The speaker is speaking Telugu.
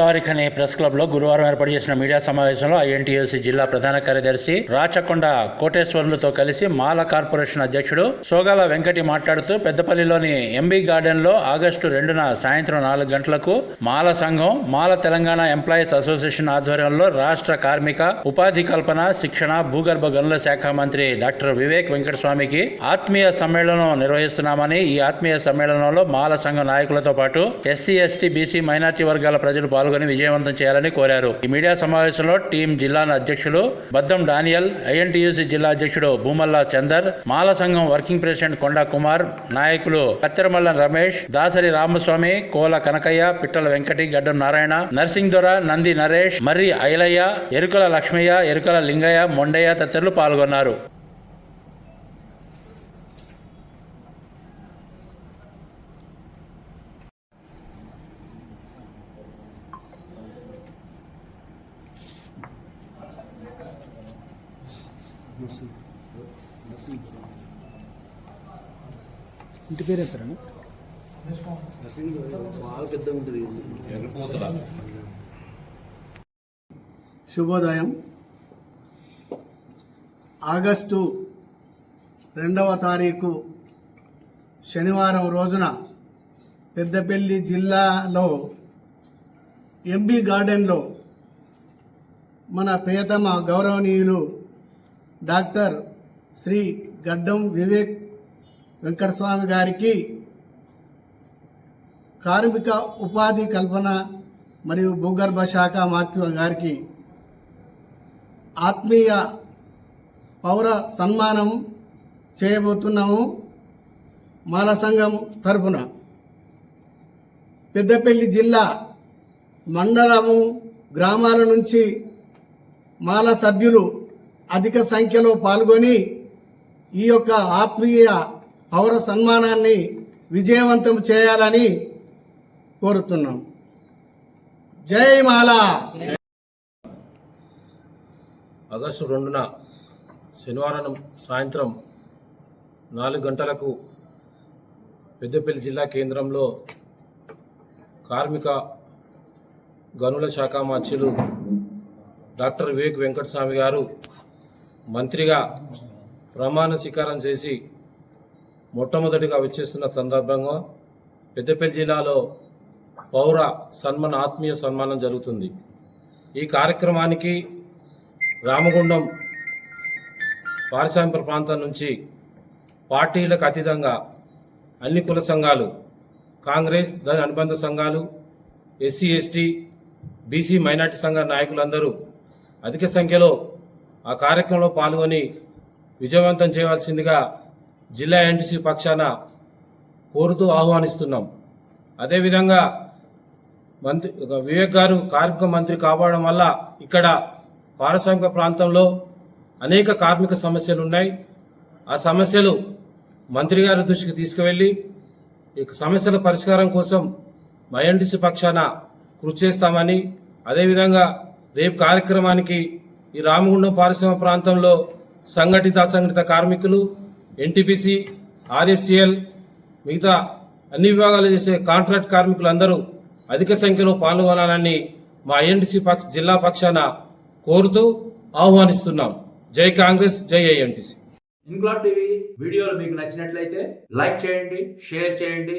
గోదావరి అనే ప్రెస్ క్లబ్లో గురువారం ఏర్పాటు చేసిన మీడియా సమావేశంలో ఐఎన్టీయూసీ జిల్లా ప్రధాన కార్యదర్శి రాచకొండ కోటేశ్వర్లతో కలిసి మాల కార్పొరేషన్ అధ్యక్షుడు సోగాల వెంకటి మాట్లాడుతూ పెద్దపల్లిలోని ఎంబీ గార్డెన్లో ఆగస్టు రెండున సాయంత్రం నాలుగు గంటలకు మాల సంఘం మాల తెలంగాణ ఎంప్లాయీస్ అసోసియేషన్ ఆధ్వర్యంలో రాష్ట్ర కార్మిక ఉపాధి కల్పన శిక్షణ భూగర్భ గనుల శాఖ మంత్రి డాక్టర్ వివేక్ వెంకటస్వామికి ఆత్మీయ సమ్మేళనం నిర్వహిస్తున్నామని ఈ ఆత్మీయ సమ్మేళనంలో మాల సంఘం నాయకులతో పాటు ఎస్సీ ఎస్టీ బీసీ మైనార్టీ వర్గాల ప్రజలు పాల్గొని విజయవంతం చేయాలని కోరారు. ఈ మీడియా సమావేశంలో టీం జిల్లా అధ్యక్షులు బద్దం డానియల్ ఐఎన్టీయూసీ జిల్లా అధ్యక్షుడు భూమల్లా చందర్ మాల సంఘం వర్కింగ్ ప్రెసిడెంట్ కొండా కుమార్ నాయకులు కత్తెరమల్ల రమేష్ దాసరి రామస్వామి కోల కనకయ్య పిట్టల వెంకటి గడ్డం నారాయణ నర్సింగ్ దొర నంది నరేష్ మర్రి ఐలయ్య ఎరుకల లక్ష్మయ్య ఎరుకల లింగయ్య మొండయ్య తదితరులు పాల్గొన్నారు. ఇంటి పేరు ఎత్తారా శుభోదయం. ఆగస్టు రెండవ తారీఖు శనివారం రోజున పెద్దపల్లి జిల్లాలో ఎంబీ గార్డెన్లో మన ప్రియతమ గౌరవనీయులు డాక్టర్ శ్రీ గడ్డం వివేక్ వెంకటస్వామి గారికి కార్మిక ఉపాధి కల్పన మరియు భూగర్భ శాఖ మాతృ గారికి ఆత్మీయ పౌర సన్మానం చేయబోతున్నాము మాల సంఘం తరఫున పెద్దపల్లి జిల్లా మండలము గ్రామాల నుంచి మాల సభ్యులు అధిక సంఖ్యలో పాల్గొని ఈ యొక్క ఆత్మీయ పౌర సన్మానాన్ని విజయవంతం చేయాలని కోరుతున్నాం. జై ఆగస్టు రెండున శనివారం సాయంత్రం నాలుగు గంటలకు పెద్దపల్లి జిల్లా కేంద్రంలో కార్మిక గనుల శాఖ మార్చులు డాక్టర్ వివేక్ వెంకటస్వామి గారు మంత్రిగా ప్రమాణ స్వీకారం చేసి మొట్టమొదటిగా వచ్చేస్తున్న సందర్భంగా పెద్దపల్లి జిల్లాలో పౌర సన్మాన ఆత్మీయ సన్మానం జరుగుతుంది. ఈ కార్యక్రమానికి రామగుండం పారిశ్రామిక ప్రాంతం నుంచి పార్టీలకు అతీతంగా అన్ని కుల సంఘాలు కాంగ్రెస్ దాని అనుబంధ సంఘాలు ఎస్సీ ఎస్టీ బీసీ మైనార్టీ సంఘ నాయకులందరూ అధిక సంఖ్యలో ఆ కార్యక్రమంలో పాల్గొని విజయవంతం చేయవలసిందిగా జిల్లా ఎన్టీసీ పక్షాన కోరుతూ ఆహ్వానిస్తున్నాం. అదేవిధంగా మంత్రి వివేక్ గారు కార్మిక మంత్రి కావడం వల్ల ఇక్కడ పారిశ్రామిక ప్రాంతంలో అనేక కార్మిక సమస్యలు ఉన్నాయి. ఆ సమస్యలు మంత్రి గారి దృష్టికి తీసుకువెళ్ళి ఈ సమస్యల పరిష్కారం కోసం మైఎన్టీసీ పక్షాన కృషి చేస్తామని అదేవిధంగా రేపు కార్యక్రమానికి ఈ రామగుండం పారిశ్రామిక ప్రాంతంలో సంఘటిత అసంఘటిత కార్మికులు ఎన్టీపీసీ ఆర్ఎఫ్సిఎల్ మిగతా అన్ని విభాగాలు చేసే కాంట్రాక్ట్ కార్మికులందరూ అధిక సంఖ్యలో పాల్గొనాలని మా ఐఎన్టీసీ పక్ష జిల్లా పక్షాన కోరుతూ ఆహ్వానిస్తున్నాం. జై కాంగ్రెస్ జై ఐఎన్టీసీ. ఇంక్లాబ్ టీవీ వీడియోలు మీకు నచ్చినట్లయితే లైక్ చేయండి షేర్ చేయండి